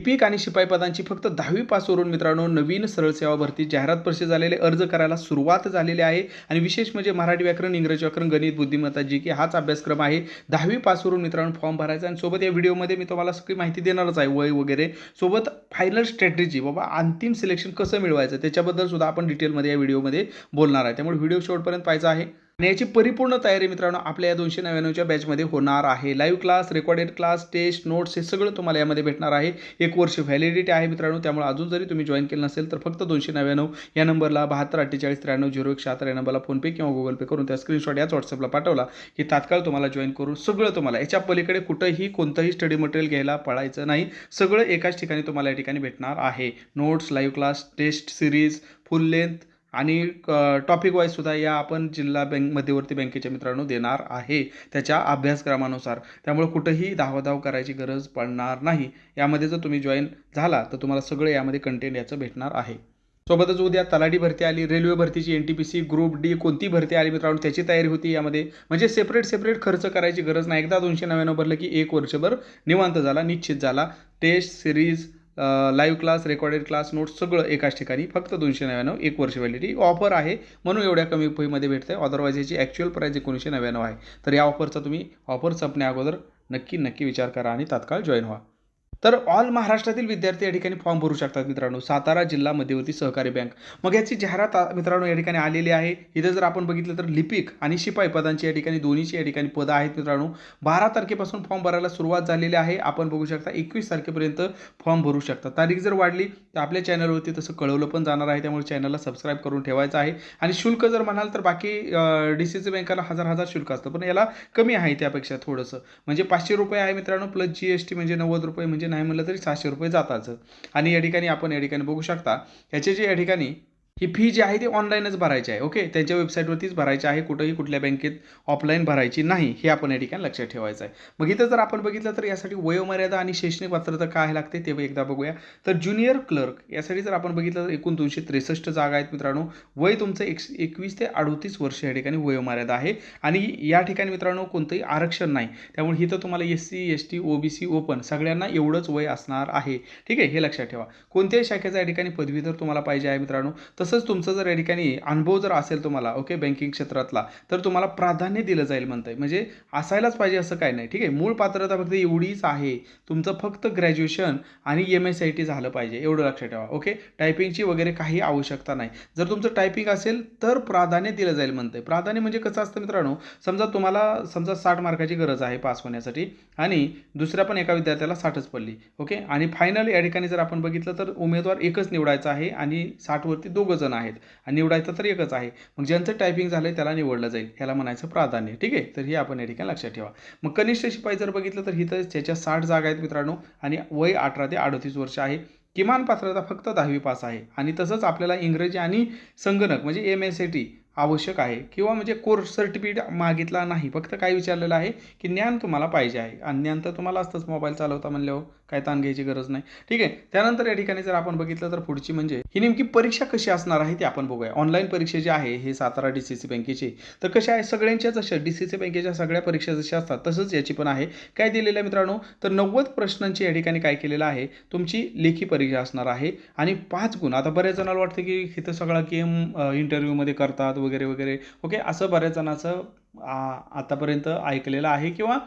लिपिक आणि शिपाई पदांची फक्त दहावी पासवरून मित्रांनो नवीन सरळ सेवा भरती जाहिरात प्रसिद्ध झालेले अर्ज करायला सुरुवात झालेली आहे. आणि विशेष म्हणजे मराठी व्याकरण इंग्रजी व्याकरण गणित बुद्धिमत्ता जी की हाच अभ्यासक्रम आहे. दहावी पासवरून मित्रांनो फॉर्म भरायचा आणि सोबत या व्हिडिओमध्ये मी तुम्हाला सगळी माहिती देणारच आहे वय वगैरे. सोबत फायनल स्ट्रॅटेजी बाबा अंतिम सिलेक्शन कसं मिळवायचं? त्याच्याबद्दल सुद्धा आपण डिटेलमध्ये या व्हिडिओमध्ये बोलणार आहे. त्यामुळे व्हिडिओ शेवटपर्यंत पाहायचा आहे. आणि याची परिपूर्ण तयारी मित्रांनो आपल्या या दोनशे नव्याण्णवच्या बॅचमध्ये होणार आहे. Live class recorded class test notes हे सगळं तुम्हाला यामध्ये भेटणार आहे. एक वर्ष व्हॅलिडिटी आहे मित्रांनो. त्यामुळे अजून जरी तुम्ही जॉईन केलं नसेल तर फक्त दोनशे नव्याण्णव या नंबरला बहात्तर अठ्ठेचाळीस त्र्याण्णव झिरो एक शहात्तर या नंबरला फोनपे किंवा गुगल पे करून त्या स्क्रीनशॉट याच व्हॉट्सअपला पाठवला की तात्काळ तुम्हाला जॉईन करून सगळं तुम्हाला याच्या पलीकडे कुठंही कोणतंही स्टडी मटेरियल घ्यायला पडायचं नाही. सगळं एकाच ठिकाणी तुम्हाला या ठिकाणी भेटणार आहे. Notes live class test series full length आणि टॉपिक वाईज सुद्धा या आपण जिल्हा बँक मध्यवर्ती बँकेच्या मित्रांनो देणार आहे त्याच्या अभ्यासक्रमानुसार. त्यामुळे कुठंही धावाधाव करायची गरज पडणार नाही. यामध्ये जर तुम्ही जॉईन झाला तर तुम्हाला सगळं यामध्ये कंटेंट याचं भेटणार आहे. सोबतच उद्या तलाठी भरती आली रेल्वे भरतीची N T P C group D कोणती भरती आली मित्रांनो त्याची तयारी होती यामध्ये. म्हणजे सेपरेट सेपरेट खर्च करायची गरज नाही. एकदा दोनशे नव्याण्णव भरलं की एक वर्षभर निवांत झाला निश्चित झाला. Test series live class recorded class notes सगळं एकाच ठिकाणी फक्त दोनशे नव्याण्णव एक वर्ष व्हॅलिडिटी ऑफर आहे. म्हणून एवढ्या कमी फीमध्ये भेटतं आहे अदरवाईज याची ॲक्च्युअल प्राईज एकोणीसशे नव्याण्णव आहे. तर या ऑफरचा तुम्ही ऑफर संपण्या अगोदर नक्की नक्की विचार करा आणि तात्काळ जॉईन व्हा. तर ऑल महाराष्ट्रातील विद्यार्थी या ठिकाणी फॉर्म भरू शकतात मित्रांनो. सातारा जिल्हा मध्यवर्ती सहकारी बँक मग याची जाहिरात आ- मित्रांनो या ठिकाणी आलेली आहे. इथं जर आपण बघितलं तर लिपिक आणि शिपाई पदांची या ठिकाणी दोन्हीची या ठिकाणी पदं आहेत मित्रांनो. बारा तारखेपासून फॉर्म भरायला सुरुवात झालेली आहे. आपण बघू शकता एकवीस तारखेपर्यंत फॉर्म भरू शकता. तारीख जर वाढली तर आपल्या चॅनलवरती तसं कळवलं पण जाणार आहे. त्यामुळे चॅनलला सबस्क्राईब करून ठेवायचं आहे. आणि शुल्क जर म्हणाल तर बाकी डी सी सी बँकाला हजार हजार शुल्क असतं. पण याला कमी आहे त्यापेक्षा थोडंसं. म्हणजे पाचशे रुपये आहे मित्रांनो प्लस जी एस टी म्हणजे नव्वद रुपये म्हणजे नाही म्हणलं तरी सहाशे रुपये जाताच आणि या ठिकाणी आपण या ठिकाणी बघू शकता ह्याचे जे या ठिकाणी ही फी जी आहे ती ऑनलाईनच भरायची आहे ओके त्यांच्या वेबसाईटवरतीच भरायची आहे कुठंही कुठल्या बँकेत ऑफलाईन भरायची नाही हे आपण या ठिकाणी लक्षात ठेवायचं आहे. मग इथं जर आपण बघितलं तर यासाठी वयोमर्यादा आणि शैक्षणिक पात्रता काय लागते ते एकदा बघूया. तर ज्युनियर क्लर्क यासाठी जर आपण बघितलं तर एकूण दोनशे त्रेसष्ट जागा आहेत मित्रांनो. वय तुमचं एक एकवीस ते अडोतीस वर्ष या ठिकाणी वयोमर्यादा आहे. आणि या ठिकाणी मित्रांनो कोणतंही आरक्षण नाही. त्यामुळे इथं तुम्हाला S C S T O B C open सगळ्यांना एवढंच वय असणार आहे. ठीक आहे? हे लक्षात ठेवा. कोणत्याही शाखेचा या ठिकाणी पदवीधर तुम्हाला पाहिजे आहे मित्रांनो. तसं तसंच तुमचं जर या ठिकाणी अनुभव जर असेल तुम्हाला ओके बँकिंग क्षेत्रातला तर तुम्हाला प्राधान्य दिलं जाईल म्हणतंय. म्हणजे असायलाच पाहिजे असं काय नाही ठीक आहे? मूळ पात्रता फक्त एवढीच आहे. तुमचं फक्त ग्रॅज्युएशन आणि एम एस आय टी झालं पाहिजे एवढं लक्षात ठेवा ओके टायपिंगची वगैरे काही आवश्यकता नाही. जर तुमचं टायपिंग असेल तर प्राधान्य दिलं जाईल म्हणतंय. प्राधान्य म्हणजे कसं असतं मित्रांनो समजा तुम्हाला समजा साठ मार्काची गरज आहे पास होण्यासाठी आणि दुसऱ्या पण एका विद्यार्थ्याला साठच पडली ओके आणि फायनल या ठिकाणी जर आपण बघितलं तर उमेदवार एकच निवडायचा आहे आणि साठवरती दोघंच जण आहेत. आणि निवडायचं तर एकच आहे. मग ज्यांचं टायपिंग झालं आहे त्याला निवडलं जाईल. ह्याला म्हणायचं प्राधान्य. ठीक आहे? तर हे आपण या ठिकाणी लक्षात ठेवा. मग कनिष्ठ शिपाई जर बघितलं तर इथं त्याच्या साठ जागा आहेत मित्रांनो आणि वय अठरा ते अडतीस वर्ष आहे. किमान पात्रता फक्त दहावी पास आहे. आणि तसंच आपल्याला इंग्रजी आणि संगणक म्हणजे एम एस सी टी आवश्यक आहे. किंवा म्हणजे कोर्स सर्टिफिकेट मागितला नाही. फक्त काय विचारलेलं आहे की ज्ञान तुम्हाला पाहिजे आहे. आणि ज्ञान तर तुम्हाला असतंच. मोबाईल चालवता म्हणल्यावर. काय ताण घ्यायची गरज नाही. ठीक आहे? त्यानंतर या ठिकाणी जर आपण बघितलं तर पुढची म्हणजे ही नेमकी परीक्षा कशी असणार आहे ते आपण बघूया. ऑनलाईन परीक्षा जी आहे हे सातारा डी सी सी बँकेची. तर कशा आहे? सगळ्यांच्याच अशा डी सी सी बँकेच्या सगळ्या परीक्षा जशा असतात तसंच याची पण आहे. काय दिलेलं आहे मित्रांनो? तर नव्वद प्रश्नांची या ठिकाणी काय केलेलं आहे? तुमची लेखी परीक्षा असणार आहे. आणि पाच गुण. आता बऱ्याच जणांना वाटतं की इथं सगळा गेम इंटरव्ह्यूमध्ये करतात वगैरे वगैरे. ओके? असं बऱ्याच जणांचं आतापर्यंत ऐकलेलं आहे किंवा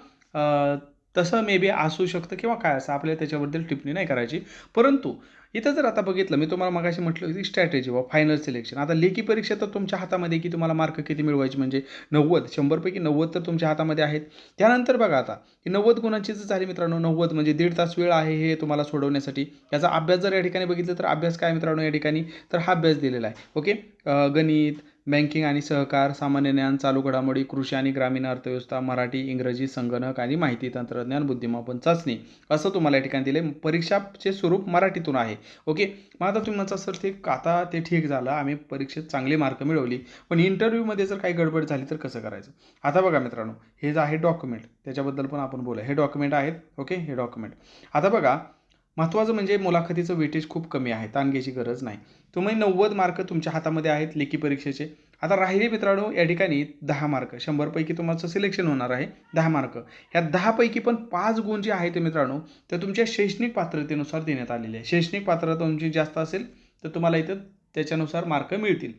तसं मे बी असू शकतं किंवा काय असं आपल्याला त्याच्याबद्दल टिप्पणी नाही करायची. परंतु इथं जर आता बघितलं मी तुम्हाला मगाशी म्हटलं की स्ट्रॅटेजी व फायनल सिलेक्शन आता लेखी परीक्षा तर तुमच्या हातामध्ये की तुम्हाला मार्क किती मिळवायचे? म्हणजे नव्वद शंभरपैकी नव्वद तर तुमच्या हातामध्ये आहेत. त्यानंतर बघा आता की नव्वद गुणांची जर झाली मित्रांनो नव्वद म्हणजे दीड तास वेळ आहे हे तुम्हाला सोडवण्यासाठी. याचा अभ्यास जर या ठिकाणी बघितलं तर अभ्यास काय मित्रांनो या ठिकाणी? तर हा अभ्यास दिलेला आहे. ओके गणित बँकिंग आणि सहकार सामान्य ज्ञान चालू घडामोडी कृषी आणि ग्रामीण अर्थव्यवस्था मराठी इंग्रजी संगणक आणि माहिती तंत्रज्ञान बुद्धिमापन चाचणी असं तुम्हाला या ठिकाणी दिले परीक्षाचे स्वरूप मराठीतून आहे. ओके? मग आता तुम्ही म्हणता सर ते आता ते ठीक झालं. आम्ही परीक्षेत चांगले मार्क मिळवली. पण इंटरव्ह्यूमध्ये जर काही गडबड झाली तर कसं करायचं? आता बघा मित्रांनो हे जे आहे डॉक्युमेंट त्याच्याबद्दल पण आपण बोला हे डॉक्युमेंट आहेत. ओके? हे डॉक्युमेंट. आता बघा महत्त्वाचं म्हणजे मुलाखतीचं वेटेज खूप कमी आहे ताण घ्यायची गरज नाही. तुम्ही नव्वद मार्क तुमच्या हातामध्ये आहेत लेखी परीक्षेचे. आता राहिले मित्रांनो या ठिकाणी दहा मार्क शंभरपैकी तुमचं सिलेक्शन होणार आहे दहा मार्क ह्या दहापैकी पण पाच गुण जे आहेत मित्रांनो ते तुमच्या शैक्षणिक पात्रतेनुसार देण्यात आलेले आहे. शैक्षणिक पात्रता तुमची जास्त असेल तर तुम्हाला इथं त्याच्यानुसार मार्क मिळतील.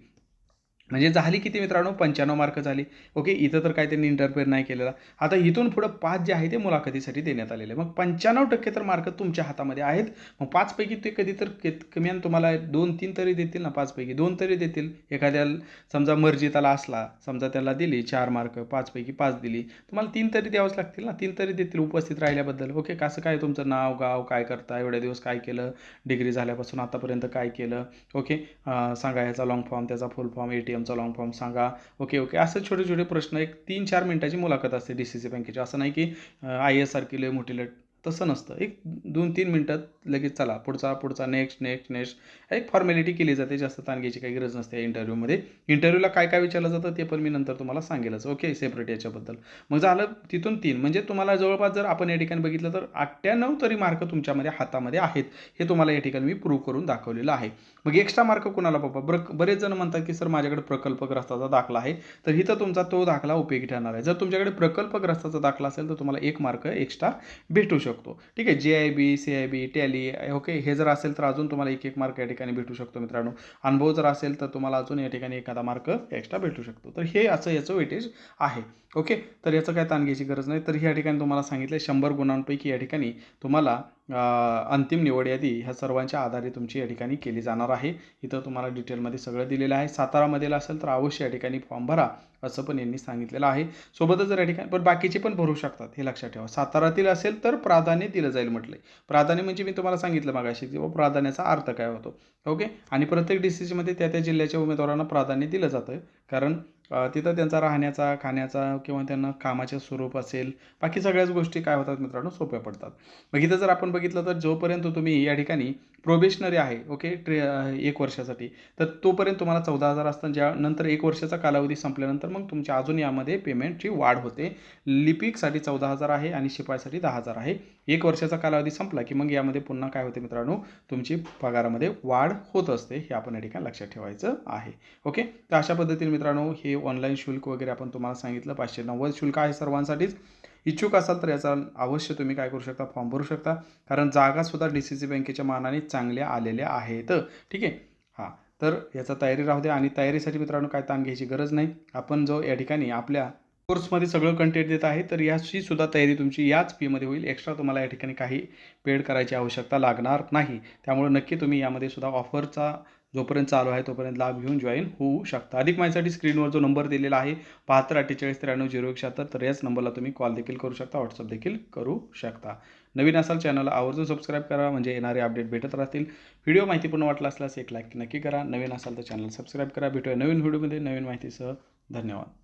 म्हणजे झाली किती मित्रांनो? पंच्याण्णव मार्क झाली. ओके इथं तर काय त्यांनी इंटरफेअर नाही केलेला. आता इथून पुढं पाच जे आहे ते मुलाखतीसाठी देण्यात आलेले आहे. मग पंच्याण्णव टक्के तर मार्क तुमच्या हातामध्ये आहेत. मग पाचपैकी ते कधी तर के- कमी तुम्हाला दोन तीन तरी देतील ना पाचपैकी? दोन तरी देतील. एखाद्या समजा मर्जिताला असला समजा त्याला दिली चार मार्क पाचपैकी पाच दिली. तुम्हाला तीन तरी द्यावंच लागतील ना? तीन तरी देतील उपस्थित राहिल्याबद्दल. ओके कसं काय तुमचं नाव गाव काय करता? एवढ्या दिवस काय केलं? डिग्री झाल्यापासून आतापर्यंत काय केलं? ओके सांगा ह्याचा लॉंग फॉर्म त्याचा फुल फॉर्म ए टी एमचा लॉंग फॉर्म सांगा. ओके ओके असं छोटे छोटे प्रश्न एक तीन चार मिनटाची मुलाखत असते डी सी सी बँकेची असं नाही की आय एस सारखी लय मोठी लट. तसं नसतं. एक दोन तीन मिनटात लगेच चला. पुढचा पुढचा नेक्स्ट नेक्स्ट नेक्स्ट एक फॉर्मॅलिटी केली जाते. जास्त ताण घ्यायची काही गरज नसते इंटरव्ह्यूमध्ये इंटरव्ह्यूला काय काय विचारलं जातं ते पण मी नंतर तुम्हाला सांगेलच. ओके सेपरेट याच्याबद्दल. मग झालं तिथून तीन. म्हणजे तुम्हाला जवळपास जर आपण या ठिकाणी बघितलं तर अठ्ठ्याण्णव तरी मार्क तुमच्यामध्ये हातामध्ये आहेत. हे तुम्हाला या ठिकाणी मी प्रूव्ह करून दाखवलेलं आहे. मग एक्स्ट्रा मार्क कुणाला बाबा? ब्र बरेच जण म्हणतात की सर माझ्याकडे प्रकल्पग्रस्ताचा दाखला आहे. तर इथं तुमचा तो दाखला उपयोगी ठरणार आहे. जर तुमच्याकडे प्रकल्पग्रस्ताचा दाखला असेल तर तुम्हाला एक मार्क एक्स्ट्रा भेटू शकतो. ठीक आहे? जे I B C I B tally okay हे जर असेल तर अजून तुम्हाला एक एक मार्क या ठिकाणी भेटू शकतो मित्रांनो. अनुभव जर असेल तर तुम्हाला अजून या ठिकाणी एखादा मार्क एक्स्ट्रा भेटू शकतो. तर हे असं याचं वेटेज आहे. ओके तर याचं काय ताण घ्यायची गरज नाही. तर या ठिकाणी तुम्हाला सांगितलं शंभर गुणांपैकी या ठिकाणी तुम्हाला अंतिम निवड यादी ह्या सर्वांच्या आधारे तुमची या ठिकाणी केली जाणार आहे. इथं तुम्हाला डिटेलमध्ये सगळं दिलेलं आहे. सातारामधील असेल तर अवश्य या ठिकाणी फॉर्म भरा असं पण यांनी सांगितलेलं आहे. सोबतच जर या ठिकाणी पण बाकीचे पण भरू शकतात हे लक्षात ठेवा. सातारातील असेल तर प्राधान्य दिलं जाईल म्हटलं प्राधान्य म्हणजे मी तुम्हाला सांगितलं मागाशी की प्राधान्याचा अर्थ काय होतो. ओके? आणि प्रत्येक डिसिजमध्ये त्या त्या जिल्ह्याच्या उमेदवारांना प्राधान्य दिलं जातं कारण तिथं त्यांचा राहण्याचा खाण्याचा किंवा त्यांना कामाचे स्वरूप असेल बाकी सगळ्याच गोष्टी काय होतात मित्रांनो? सोप्या पडतात. मग इथं जर आपण बघितलं तर जोपर्यंत तुम्ही या ठिकाणी प्रोबेशनरी आहे ओके ट्रे एक वर्षासाठी. तर तोपर्यंत तुम्हाला चौदा हजार असताना ज्या नंतर एक वर्षाचा कालावधी संपल्यानंतर मग तुमच्या अजून यामध्ये पेमेंटची वाढ होते. लिपिकसाठी चौदा हजार आहे आणि शिपाईसाठी दहा हजार आहे. एक वर्षाचा कालावधी संपला की मग यामध्ये पुन्हा काय होते मित्रांनो? तुमची पगारामध्ये वाढ होत असते हे आपण या ठिकाणी लक्षात ठेवायचं आहे. ओके तर अशा पद्धतीने मित्रांनो हे ऑनलाईन शुल्क वगैरे आपण तुम्हाला सांगितलं. पाचशे नव्वद शुल्क आहे सर्वांसाठीच. इच्छुक असाल तर याचा अवश्य तुम्ही काय करू शकता? फॉर्म भरू शकता. कारण जागासुद्धा डी सी सी बँकेच्या मानाने चांगल्या आलेल्या आहेत. ठीक आहे? हां. तर याचा तयारी राहू द्या आणि तयारीसाठी मित्रांनो काय ताण घ्यायची गरज नाही. आपण जो या ठिकाणी आपल्या कोर्समध्ये सगळं कंटेंट देत आहे तर याची सुद्धा तयारी तुमची याच फीमध्ये होईल. एक्स्ट्रा तुम्हाला या ठिकाणी काही पेड करायची आवश्यकता लागणार नाही. त्यामुळे नक्की तुम्ही यामध्ये सुद्धा ऑफरचा जोपर्यंत चालू आहे तोपर्यंत लाभ घेऊन जॉईन होऊ शकता. अधिक माहितीसाठी स्क्रीनवर जो नंबर दिलेला आहे बहात्तर अठ्ठेचाळीस त्र्याण्णव झिरो एक शहात्तर तर याच नंबरला तुम्ही कॉल देखील करू शकता व्हॉट्सअप देखील करू शकता. नवीन असाल चॅनलला आवर्जून सबस्क्राईब करा म्हणजे येणारे अपडेट भेटत राहतील. व्हिडिओ माहितीपूर्ण वाटला असल्यास एक लाईक नक्की करा. नवीन असाल तर चॅनल सबस्क्राईब करा. भेटूया नवीन व्हिडिओमध्ये नवीन माहितीसह धन्यवाद.